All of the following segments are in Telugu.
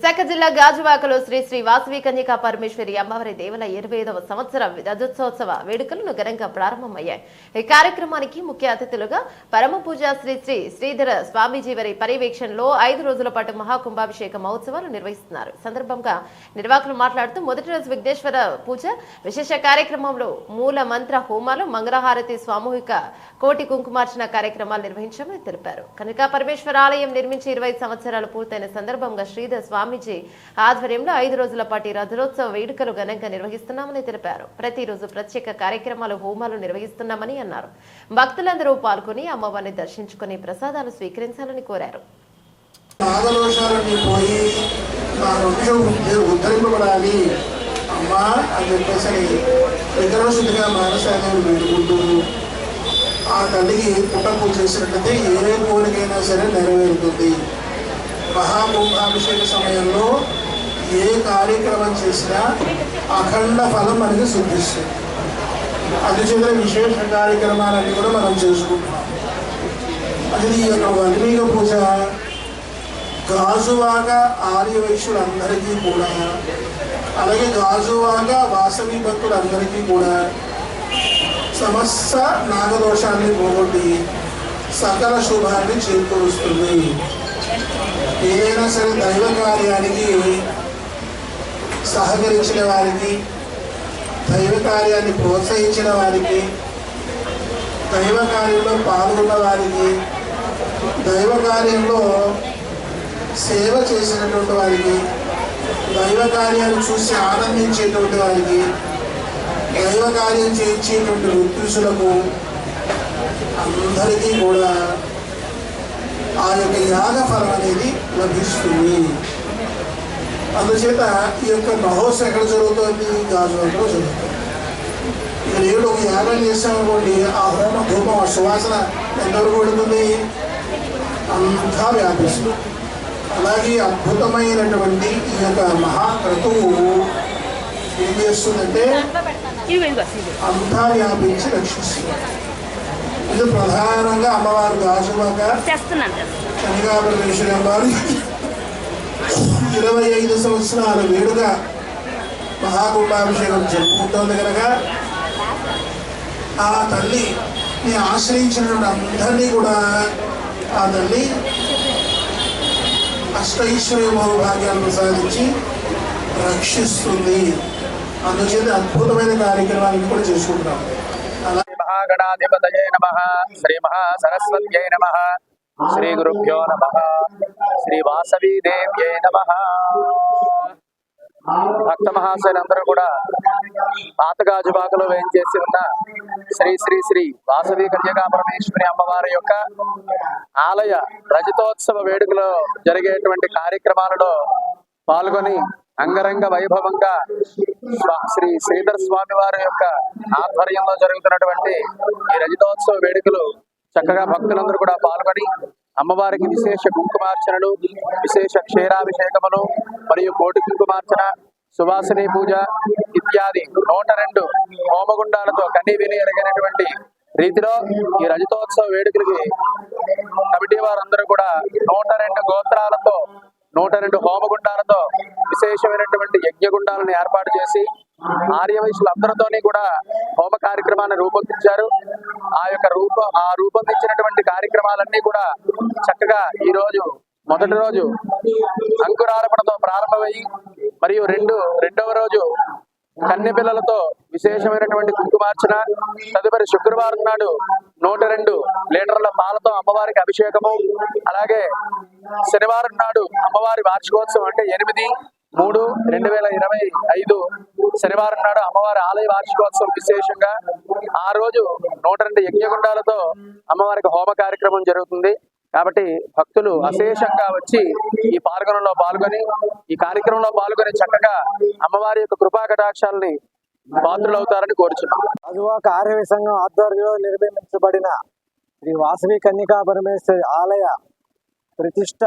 విశాఖ జిల్లా గాజువాకలో శ్రీ శ్రీ వాసవి కన్యకా పరమేశ్వరి అమ్మవారి దేవల ఇరవై ఐదవ సంవత్సర రజోత్సవ వేడుకలను ఘనంగా ప్రారంభమయ్యాయి. ఈ కార్యక్రమానికి ముఖ్య అతిథులుగా పరమ పూజ శ్రీ శ్రీ శ్రీధర స్వామీజీ వారి పర్యవేక్షణలో ఐదు రోజుల పాటు మహాకుంభాభిషేక మహోత్సవాలు నిర్వహిస్తున్నారు. సందర్భంగా నిర్వాహకులు మాట్లాడుతూ మొదటి రోజు విఘ్నేశ్వర పూజ విశేష కార్యక్రమంలో మూల మంత్ర హోమాలు మంగళహారతి సామూహిక కోటి కుంకుమార్చన కార్యక్రమాలు నిర్వహించామని తెలిపారు. కనకా పరమేశ్వర ఆలయం నిర్మించి ఇరవై సంవత్సరాలు పూర్తయిన సందర్భంగా శ్రీధర్ స్వామీజీ ఆధ్వర్యంలో ఐదు రోజుల పాటు రథోత్సవ వేడుకలు ఘనంగా నిర్వహిస్తున్నామని తెలిపారు. ప్రతిరోజు ప్రత్యేక కార్యక్రమాలు హోమాలు నిర్వహిస్తున్నామని అన్నారు. భక్తులందరూ పాల్గొని అమ్మవారిని దర్శించుకుని ప్రసాదాలు స్వీకరించాలని కోరారు. ఉద్ధరింపబడాలి? అమ్మా అని చెప్పేసి విగ్రహశుద్ధిగా మానసాదేవి వేడుకుంటూ ఆ తల్లికి పుట్టపూజ చేసినట్లయితే ఏ కోరికైనా సరే నెరవేరుతుంది. మహాకుంభాభిషేక సమయంలో ఏ కార్యక్రమం చేసినా అఖండ ఫలం మనకి సిద్ధిస్తుంది. అందుచేత విశేష కార్యక్రమాలన్నీ కూడా మనం చేసుకుంటున్నాం. అది ఈ యొక్క వల్మీక పూజ గాజువాక ఆర్యవైశ్యులందరికీ కూడా అలాగే గాజువాక వాసవి భక్తులందరికీ కూడా సమస్త నాగదోషాన్ని పోగొట్టి సకల శుభాన్ని చేకూరుస్తుంది. ఏదైనా సరే దైవ కార్యానికి సహకరించిన వారికి దైవ కార్యాన్ని ప్రోత్సహించిన వారికి దైవ కార్యంలో పాల్గొన్న వారికి దైవ కార్యంలో సేవ చేసినటువంటి వారికి దైవ కార్యాన్ని చూసి ఆనందించేటువంటి వారికి దైవ కార్యం చేయించేటువంటి వృత్తులకు అందరికీ కూడా ఆ యొక్క యాగ ఫలం అనేది లభిస్తుంది. అందుచేత ఈ యొక్క మహోత్సవం ఎక్కడ జరుగుతుంది? గాజువాకలో జరుగుతుంది. ఇక నేను ఒక యాగం చేస్తామనుకోండి ఆ హోమ ధూపం ఆ సువాసన ఎంతవరకు పడుతుంది? అంతా వ్యాపిస్తుంది. అలాగే అద్భుతమైనటువంటి ఈ యొక్క మహాక్రతువు ఏం చేస్తుందంటే అంతా వ్యాపించి రక్షిస్తుంది. ఇది ప్రధానంగా అమ్మవారు కదా. కనికాపరమేశ్వరి అమ్మవారు ఇరవై ఐదు సంవత్సరాల వేడుక మహాకుంభాభిషేకం జరుపుకుంటోంది కనుక ఆ తల్లి ని ఆశ్రయించినటువంటి అందరినీ కూడా ఆ తల్లి అష్టైశ్వర్య భాగ్యాలను ప్రసాదించి రక్షిస్తుంది. అందుచేత అద్భుతమైన కార్యక్రమాలను కూడా చేసుకుంటున్నాం. మహాగణాధిపతయే నమ. శ్రీ మహాసరస్వత్యై నమ. శ్రీ గురుభ్యో నమ. శ్రీ వాసవీ దేవ్యై నమ. భక్త మహాశయులందరూ కూడా పాతగాజుబాకలో వేయించేసి ఉన్న శ్రీ శ్రీ శ్రీ వాసవి కన్యకా పరమేశ్వరి అమ్మవారి యొక్క ఆలయ రజతోత్సవ వేడుకలో జరిగేటువంటి కార్యక్రమాలలో పాల్గొని అంగరంగ వైభవంగా శ్రీ శ్రీధర్ స్వామి వారి యొక్క ఆధ్వర్యంలో జరుగుతున్నటువంటి ఈ రజతోత్సవ వేడుకలు చక్కగా భక్తులందరూ కూడా పాల్గొని అమ్మవారికి విశేష కుంకుమార్చనలు విశేష క్షీరాభిషేకములు మరియు కోటి కుంకుమార్చన సువాసిని పూజ ఇత్యాది నూట రెండు హోమగుండాలతో కన్నీ విని ఎరగినటువంటి రీతిలో ఈ రజతోత్సవ వేడుకలకి కమిటీ వారందరూ కూడా నూట రెండు గోత్రాలతో నూట రెండు హోమగుండాలతో విశేషమైనటువంటి యజ్ఞగుండాలను ఏర్పాటు చేసి ఆర్యవైశ్యులందరితోని కూడా హోమ కార్యక్రమాన్ని రూపొందించారు. ఆ యొక్క రూప ఆ రూపొందించినటువంటి కార్యక్రమాలన్నీ కూడా చక్కగా ఈ రోజు మొదటి రోజు అంకురార్పణతో ప్రారంభమయ్యి మరియు రెండు రెండవ రోజు కన్నె పిల్లలతో విశేషమైనటువంటి కుంకుమార్చన తదుపరి శుక్రవారం నాడు నూట రెండు లీటర్ల పాలతో అమ్మవారికి అభిషేకము అలాగే శనివారం నాడు అమ్మవారి వార్షికోత్సవం అంటే ఎనిమిది మూడు రెండు వేల ఇరవై ఐదు శనివారం నాడు అమ్మవారి ఆలయ వార్షికోత్సవం విశేషంగా ఆ రోజు నూట రెండు యజ్ఞగుండాలతో అమ్మవారికి హోమ కార్యక్రమం జరుగుతుంది. కాబట్టి భక్తులు అశేషంగా వచ్చి ఈ పాల్గొనలో పాల్గొని ఈ కార్యక్రమంలో పాల్గొని చక్కగా అమ్మవారి యొక్క కృపా కటాక్షాలని పాత్రులవుతారని కోరుచున్నాం. అజువాక ఆర్యవ సంఘం ఆధ్వర్యంలో నిర్మించబడిన శ్రీ వాసవి కన్యకా పరమేశ్వరి ఆలయ ప్రతిష్ట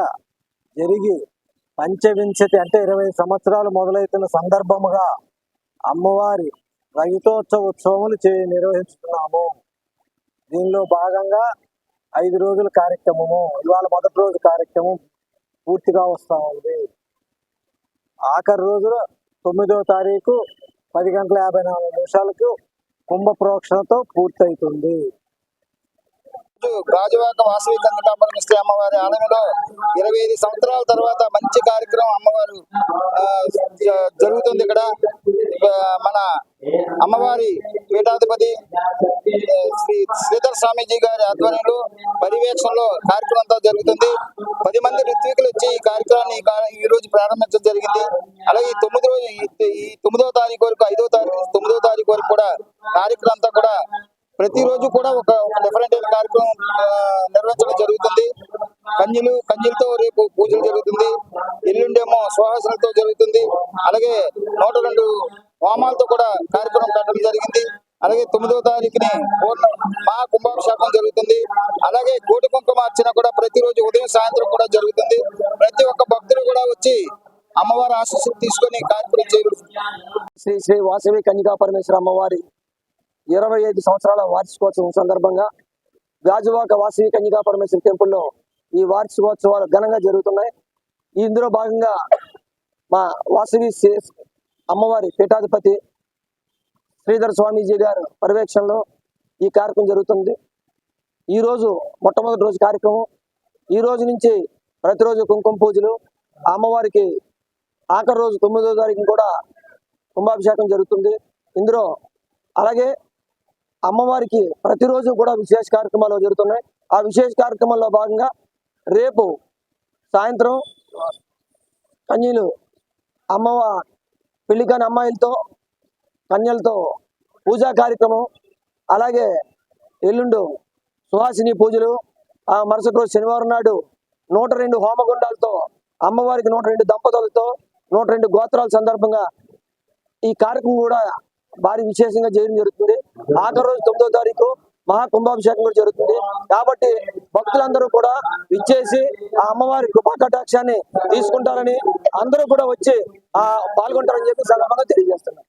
జరిగి పంచవింశతి అంటే ఇరవై సంవత్సరాలు మొదలైతున్న సందర్భముగా అమ్మవారి రజతోత్సవ ఉత్సవములు చే నిర్వహిస్తున్నాము దీనిలో భాగంగా ఐదు రోజుల కార్యక్రమము ఇవాళ మొదటి రోజు కార్యక్రమం పూర్తిగా వస్తూ ఉంది. ఆఖరి రోజున తొమ్మిదవ తారీఖు పది గంటల యాభై నాలుగు నిమిషాలకు కుంభ ప్రోక్షణతో పూర్తవుతుంది గాజువాక వాసవి కన్యకాపరమేశ్వరి అమ్మవారి ఆలయంలో ఇరవై ఐదు సంవత్సరాల తర్వాత మంచి కార్యక్రమం అమ్మవారు జరుగుతుంది ఇక్కడ. మన అమ్మవారి పీఠాధిపతి శ్రీ శ్రీధర్ స్వామీజీ గారి ఆధ్వర్యంలో పర్యవేక్షణలో కార్యక్రమం అంతా జరుగుతుంది. పది మంది ఋత్వికులు వచ్చి ఈ కార్యక్రమాన్ని ఈ రోజు ప్రారంభించడం జరిగింది. అలాగే ఈ తొమ్మిది రోజు ఈ- తొమ్మిదో తారీఖు వరకు ఐదో తారీఖు తొమ్మిదో తారీఖు వరకు కూడా కార్యక్రమం అంతా కూడా ప్రతిరోజు కూడా ఒక డిఫరెంట్ కార్యక్రమం నిర్వహించడం జరుగుతుంది. కన్యలు కన్యలతో రేపు పూజలు జరుగుతుంది. ఎల్లుండేమో సుహాసనలతో జరుగుతుంది. అలాగే నూట రెండు హోమాలతో కూడా కార్యక్రమం పెట్టడం జరిగింది. అలాగే తొమ్మిదవ తారీఖుని పూర్ణ మా కుంభాభిషేకం జరుగుతుంది. అలాగే కోటి కుంకుమ అర్చన కూడా ప్రతిరోజు ఉదయం సాయంత్రం కూడా జరుగుతుంది. ప్రతి ఒక్క భక్తులు కూడా వచ్చి అమ్మవారి ఆశీస్సులు తీసుకొని కార్యక్రమం చేయవచ్చు శ్రీ శ్రీ వాసవి కన్యకా పరమేశ్వర అమ్మవారి ఇరవై ఐదు సంవత్సరాల వార్షికోత్సవం సందర్భంగా గాజువాక వాసవి కన్యకా పరమేశ్వర టెంపుల్లో ఈ వార్షికోత్సవాలు ఘనంగా జరుగుతున్నాయి. ఇందులో భాగంగా మా వాసవి అమ్మవారి పీఠాధిపతి శ్రీధర్ స్వామీజీ గారు పర్యవేక్షణలో ఈ కార్యక్రమం జరుగుతుంది. ఈ రోజు మొట్టమొదటి రోజు కార్యక్రమం. ఈ రోజు నుంచి ప్రతిరోజు కుంకుమ పూజలు ఆ అమ్మవారికి ఆఖరి రోజు తొమ్మిదో తారీఖు కూడా కుంభాభిషేకం జరుగుతుంది. ఇందులో అలాగే అమ్మవారికి ప్రతిరోజు కూడా విశేష కార్యక్రమాలు జరుగుతున్నాయి. ఆ విశేష కార్యక్రమంలో భాగంగా రేపు సాయంత్రం కన్యలు అమ్మవ పెళ్ళి కాని అమ్మాయిలతో కన్యలతో పూజా కార్యక్రమం అలాగే ఎల్లుండు సుహాసిని పూజలు ఆ మరుసటి రోజు శనివారం నాడు నూట రెండు హోమగుండాలతో అమ్మవారికి నూట రెండు దంపతులతో నూట రెండు గోత్రాల సందర్భంగా ఈ కార్యక్రమం కూడా భారీ విశేషంగా చేయడం జరుగుతుంది. ఆఖరి రోజు తొమ్మిదో తారీఖు మహాకుంభాభిషేకం కూడా జరుగుతుంది. కాబట్టి భక్తులందరూ కూడా ఇచ్చేసి ఆ అమ్మవారి కృపా కటాక్షాన్ని తీసుకుంటారని అందరూ కూడా వచ్చి ఆ పాల్గొంటారని చెప్పి సందర్భంగా తెలియజేస్తున్నారు